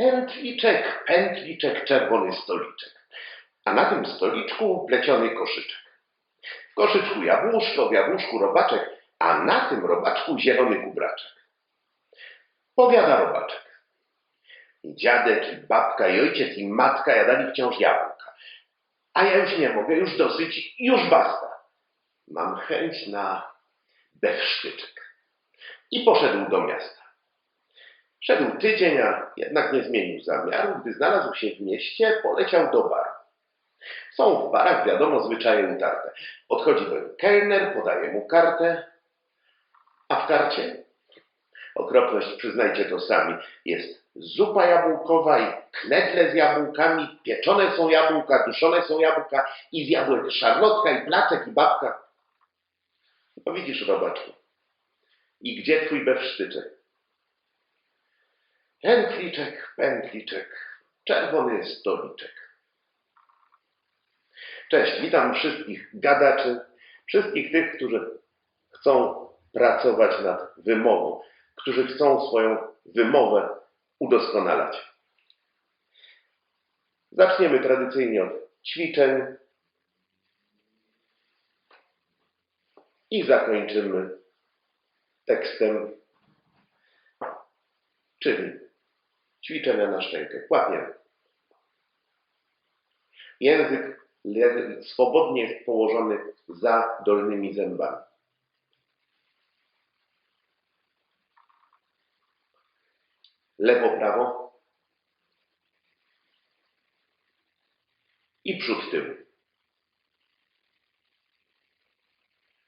Pętliczek, pętliczek, czerwony stoliczek. A na tym stoliczku pleciony koszyczek. W koszyczku jabłuszko, w jabłuszku robaczek, a na tym robaczku zielony kubraczek. Powiada robaczek. I dziadek, i babka, i ojciec, i matka jadali wciąż jabłka. A ja już nie mogę, już dosyć, już basta. Mam chęć na bewsztyczek. I poszedł do miasta. Szedł tydzień, a jednak nie zmienił zamiaru. Gdy znalazł się w mieście, poleciał do baru. Są w barach, wiadomo, zwyczaje utarte. Podchodzi do niego kelner, podaje mu kartę, a w karcie, okropność, przyznajcie to sami, jest zupa jabłkowa i knedle z jabłkami, pieczone są jabłka, duszone są jabłka i z jabłek szarlotka i placek i babka. No widzisz, robaczku, i gdzie twój bewsztyczek? Pętliczek, pętliczek, czerwony stoliczek. Cześć, witam wszystkich gadaczy, wszystkich tych, którzy chcą pracować nad wymową, którzy chcą swoją wymowę udoskonalać. Zaczniemy tradycyjnie od ćwiczeń i zakończymy tekstem, czyli ćwiczenia na szczękę. Kłapiemy. Język swobodnie jest położony za dolnymi zębami. Lewo, prawo i przód, tył.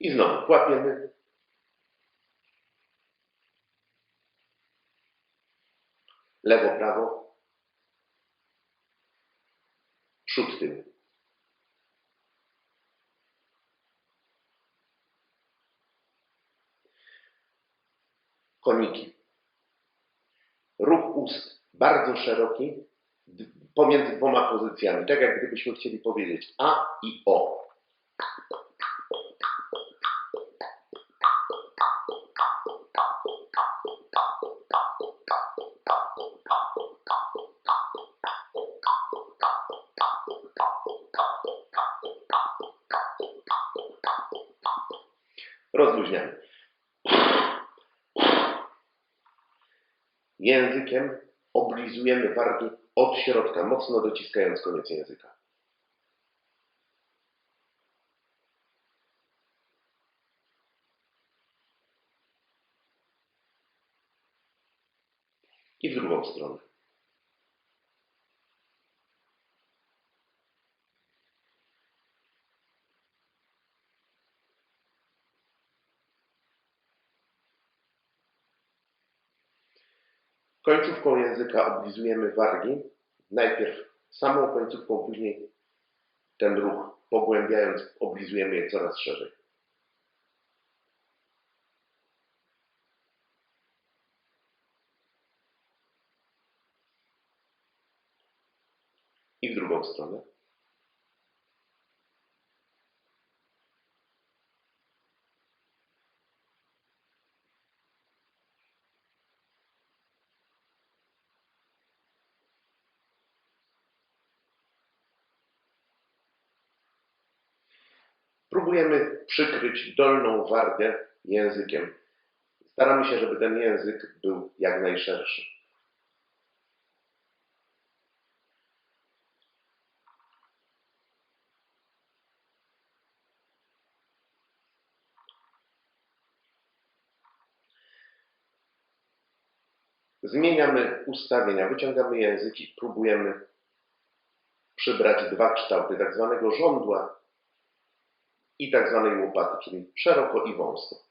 I znowu kłapiemy. Lewo, prawo. Przód, tył. Koniki. Ruch ust bardzo szeroki pomiędzy dwoma pozycjami. Tak jak gdybyśmy chcieli powiedzieć A i O. Rozluźniamy. Językiem oblizujemy wargi od środka, mocno dociskając koniec języka. I w drugą stronę. Końcówką języka oblizujemy wargi. Najpierw samą końcówką, później ten ruch pogłębiając, oblizujemy je coraz szerzej. I w drugą stronę. Próbujemy przykryć dolną wargę językiem. Staramy się, żeby ten język był jak najszerszy. Zmieniamy ustawienia, wyciągamy język i próbujemy przybrać dwa kształty, tak zwanego żądła i tak zwanej łopaty, czyli szeroko i wąsko.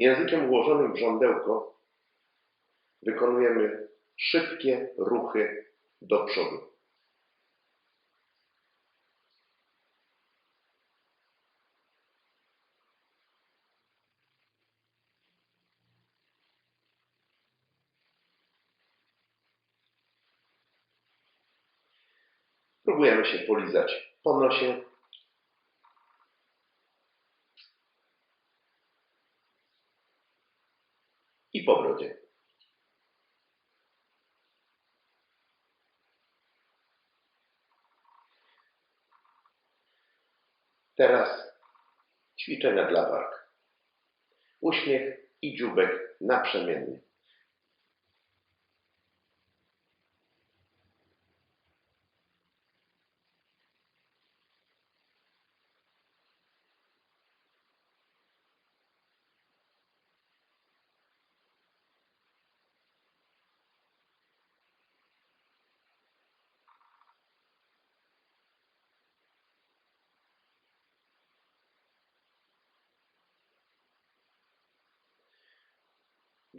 Językiem ułożonym w żądełko wykonujemy szybkie ruchy do przodu. Spróbujemy się polizać po nosie. I po brodzie. Teraz ćwiczenia dla warg. Uśmiech i dzióbek naprzemiennie.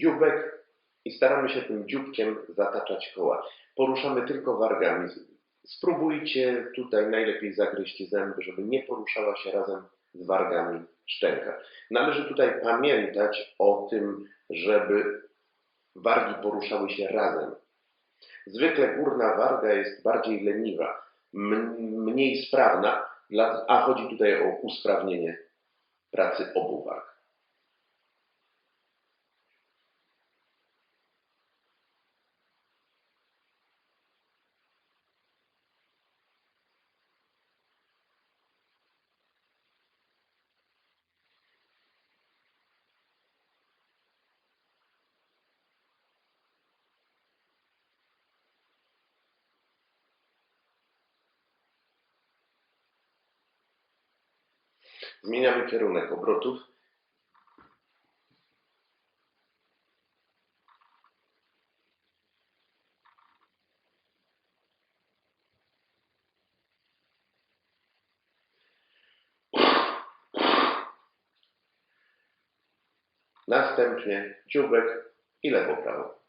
Dzióbek i staramy się tym dzióbkiem zataczać koła. Poruszamy tylko wargami. Spróbujcie tutaj najlepiej zagryźć zęby, żeby nie poruszała się razem z wargami szczęka. Należy tutaj pamiętać o tym, żeby wargi poruszały się razem. Zwykle górna warga jest bardziej leniwa, mniej sprawna, a chodzi tutaj o usprawnienie pracy obu warg. Zmieniamy kierunek obrotów. Następnie dzióbek i lewo prawo.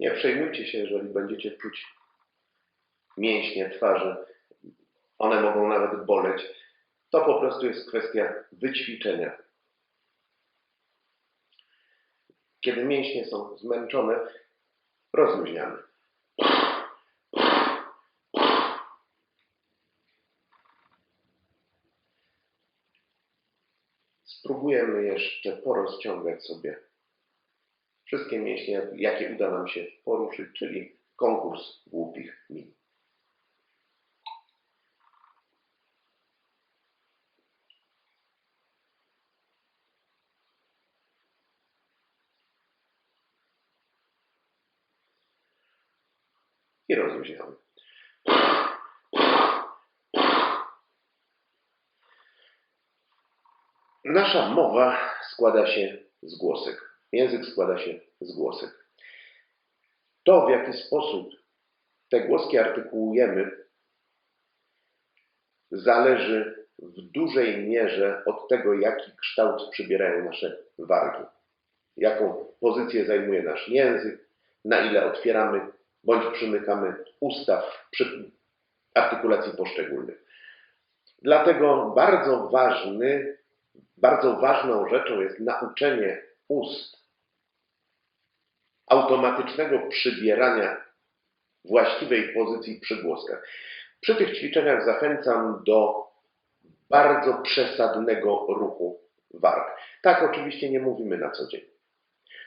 Nie przejmujcie się, jeżeli będziecie czuć mięśnie twarzy. One mogą nawet boleć. To po prostu jest kwestia wyćwiczenia. Kiedy mięśnie są zmęczone, rozluźniamy. Spróbujemy jeszcze porozciągać sobie wszystkie mięśnie, jakie uda nam się poruszyć, czyli konkurs głupich min. I rozluźniamy. Nasza mowa składa się z głosek. Język składa się z głosek. To, w jaki sposób te głoski artykułujemy, zależy w dużej mierze od tego, jaki kształt przybierają nasze wargi. Jaką pozycję zajmuje nasz język, na ile otwieramy bądź przymykamy usta przy artykulacji poszczególnych. Dlatego bardzo ważny, bardzo ważną rzeczą jest nauczenie ust automatycznego przybierania właściwej pozycji przy głoskach. Przy tych ćwiczeniach zachęcam do bardzo przesadnego ruchu warg. Tak, oczywiście nie mówimy na co dzień,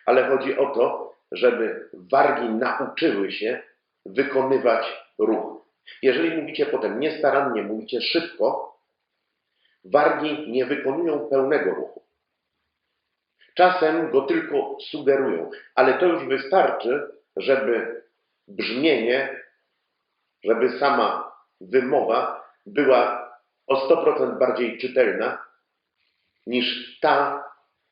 ale chodzi o to, żeby wargi nauczyły się wykonywać ruch. Jeżeli mówicie potem niestarannie, mówicie szybko, wargi nie wykonują pełnego ruchu. Czasem go tylko sugerują, ale to już wystarczy, żeby brzmienie, żeby sama wymowa była o 100% bardziej czytelna niż ta,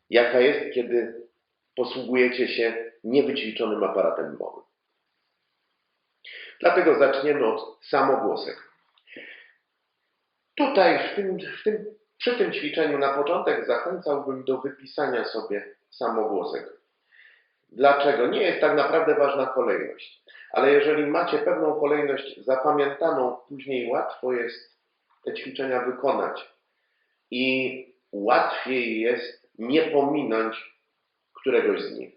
jaka jest, kiedy posługujecie się niewyćwiczonym aparatem mowy. Dlatego zaczniemy od samogłosek. Tutaj w tym, w tym, przy tym ćwiczeniu na początek zachęcałbym do wypisania sobie samogłosek. Dlaczego? Nie jest tak naprawdę ważna kolejność, ale jeżeli macie pewną kolejność zapamiętaną, później łatwo jest te ćwiczenia wykonać. I łatwiej jest nie pominąć któregoś z nich.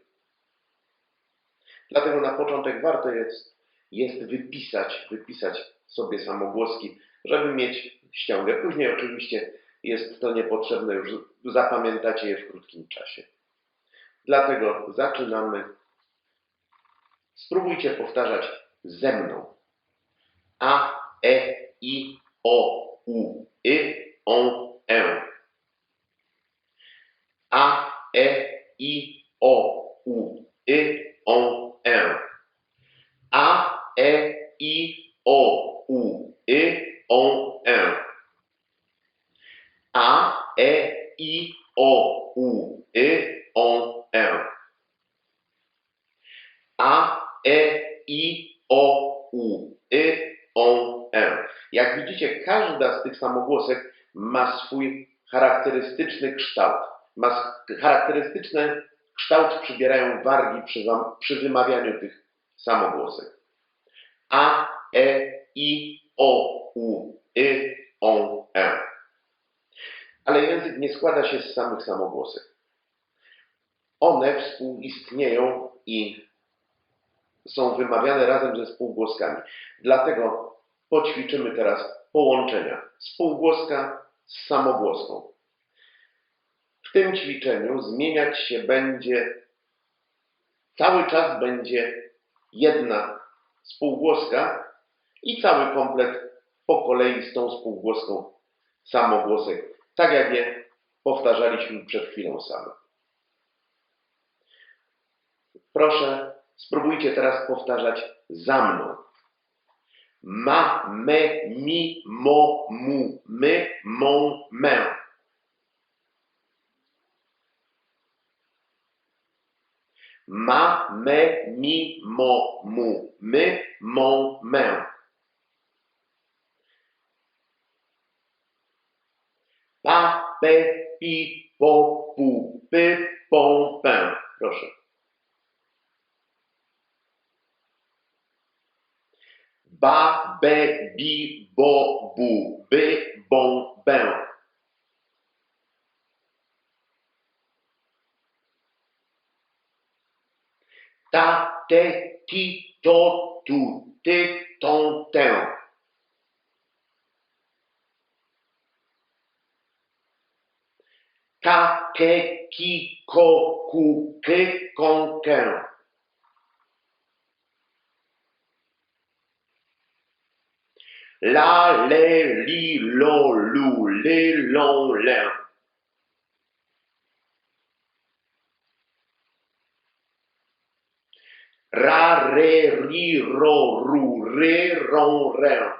Dlatego na początek warto jest, jest wypisać, wypisać sobie samogłoski, żeby mieć ściągę. Później oczywiście jest to niepotrzebne, już zapamiętacie je w krótkim czasie. Dlatego zaczynamy. Spróbujcie powtarzać ze mną. A, E, I, O, U, Y, O, E. A, E, I, O, U, Y, O, E. A, E, I, O, U, Y, O, E. A, E, I, O, U, Y, O, E. A, E, I, O, U, Y, O, E. Jak widzicie, każda z tych samogłosek ma swój charakterystyczny kształt. Ma charakterystyczny kształt przybierają wargi przy, przy wymawianiu tych samogłosek. A, E, I, O, U, Y, O, E. Ale język nie składa się z samych samogłosek. One współistnieją i są wymawiane razem ze spółgłoskami. Dlatego poćwiczymy teraz połączenia spółgłoska z samogłoską. W tym ćwiczeniu zmieniać się będzie, cały czas będzie jedna spółgłoska i cały komplet po kolei z tą spółgłoską samogłosek, tak jak je powtarzaliśmy przed chwilą same. Proszę, spróbujcie teraz powtarzać za mną. Ma, me, mi, mo, mu, my, mą, mę. Ma, me, mi, mo, mu, my, mą, mę. Pa, pe, pi, po, pu, py, pą, pę. Proszę. Ba, be, bi, bo, bu, by, bą, bę. Ta, te, ti, to, tu, ty, tą, tę. kakekikokukekonken. La, les, li, l'on, lou, les, l'on, l'un. Ra, ré, ri, ron, rou, ré, ron.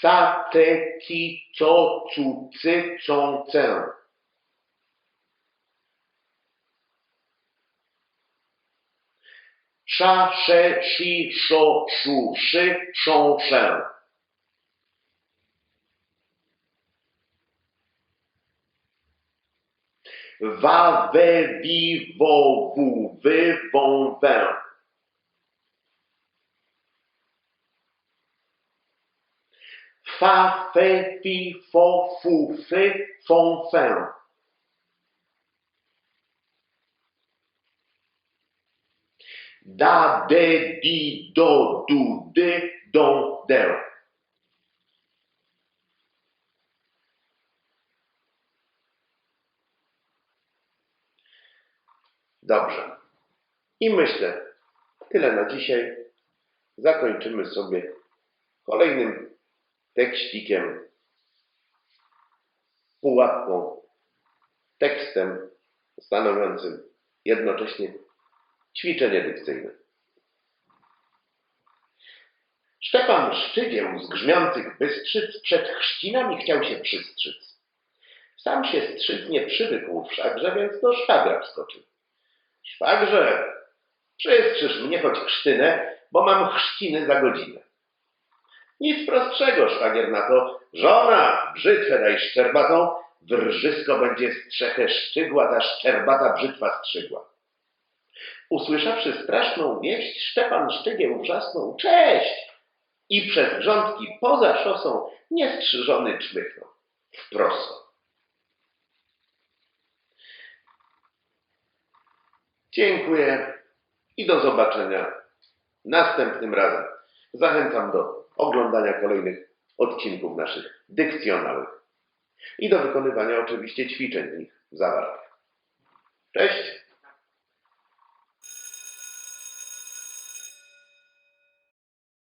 Ca, ce, ci, co, cu, cy, cą, cę. Sza, sze, si, szo, szu, szy, szą, szę. Wa, we, wi, wo, wu, wy, wą, wę. Fa, fe, fi, fo, fu, fy, fą, fę. Da, de, di, do, du, dy, dą, dę. Dobrze. I myślę, tyle na dzisiaj. Zakończymy sobie kolejnym tekścikiem, pułapką, tekstem stanowiącym jednocześnie ćwiczenie dykcyjne. Szczepan Szczygieł z grzmiących Bystrzyc przed chrzcinami chciał się przystrzyc. Sam się strzyc nie przywykł wszakże, więc do szwagra wskoczył. Szwagrze, przystrzyż mnie choć chrztynę, bo mam chrzciny za godzinę. Nic prostszego, szwagier na to. Żona, brzytwę daj szczerbatą, drżysko będzie strzechę szczygła, ta szczerbata brzytwa strzygła. Usłyszawszy straszną wieść, Szczepan Szczygieł wrzasnął cześć i przez grządki poza szosą niestrzyżony czmychnął w proso. Dziękuję i do zobaczenia następnym razem. Zachęcam do oglądania kolejnych odcinków naszych dykcjonałów i do wykonywania oczywiście ćwiczeń w nich zawartych. Cześć!